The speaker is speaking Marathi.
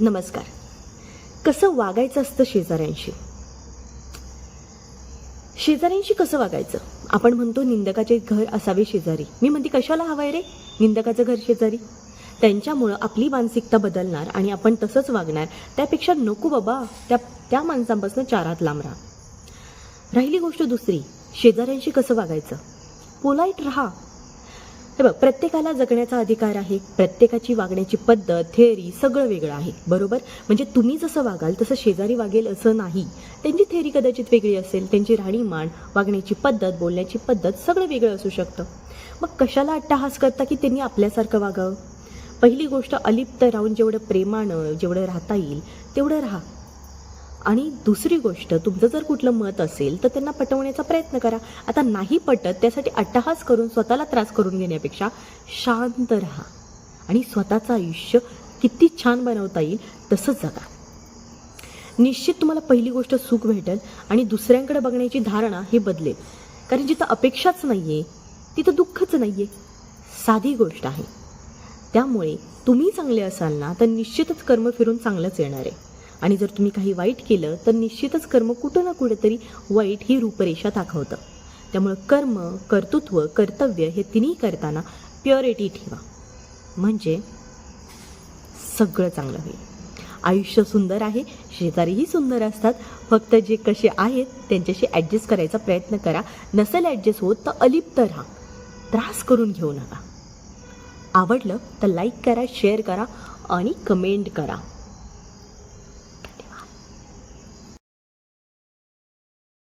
नमस्कार. कसं वागायचं असतं शेजाऱ्यांशी? शेजाऱ्यांशी कसं वागायचं? आपण म्हणतो निंदकाचे घर असावे शेजारी. मी म्हणते कशाला हवंय रे? निंदकाचं घर शेजारी? त्यांच्यामुळं आपली मानसिकता बदलणार आणि आपण तसंच वागणार. त्यापेक्षा नको बाबा. त्या त्या माणसांपासून चारात लांब राहा. राहिली गोष्ट दुसरी. शेजाऱ्यांशी कसं वागायचं? पोलाईट राहा. हे बघ प्रत्येकाला जगण्याचा अधिकार आहे प्रत्येकाची वागण्याची पद्धत थेअरी सगळं वेगळं आहे बरोबर? म्हणजे तुम्ही जसं वागाल तसं शेजारी वागेल असं नाही. त्यांची थेअरी कदाचित वेगळी असेल त्यांची राहणीमान वागण्याची पद्धत बोलण्याची पद्धत सगळं वेगळं असू शकतं. मग कशाला अट्टहास करता की त्यांनी आपल्यासारखं वागावं? पहिली गोष्ट अलिप्त राहून जेवढं प्रेमानं जेवढं राहता येईल तेवढं राहा. आणि दुसरी गोष्ट तुमचं जर कुठलं मत असेल तर त्यांना पटवण्याचा प्रयत्न करा. आता नाही पटत त्यासाठी अट्टहास करून स्वतःला त्रास करून घेण्यापेक्षा शांत राहा. आणि स्वतःचं आयुष्य किती छान बनवता येईल तसंच जगा. निश्चित तुम्हाला पहिली गोष्ट सुख भेटेल आणि दुसऱ्यांकडे बघण्याची धारणा हे बदलेल. कारण जिथं अपेक्षाच नाही आहे तिथं दुःखच नाही आहे साधी गोष्ट आहे. त्यामुळे तुम्ही चांगले असाल ना तर निश्चितच कर्म फिरून चांगलंच येणार आहे. आणि जर तुम्ही काही वाईट केलं तर निश्चितच कर्म कुठं ना कुठेतरी वाईट ही रूपरेषा दाखवतं. त्यामुळं कर्म कर्तृत्व कर्तव्य हे तिन्ही करताना प्युरिटी ठेवा. म्हणजे सगळं चांगलं होईल. आयुष्य सुंदर आहे शेजारीही सुंदर असतात. फक्त जे कसे आहेत त्यांच्याशी ॲडजस्ट करायचा प्रयत्न करा. नसेल ॲडजस्ट होत तर अलिप्त राहा. त्रास करून घेऊ नका. आवडलं तर लाईक करा शेअर करा आणि कमेंट करा.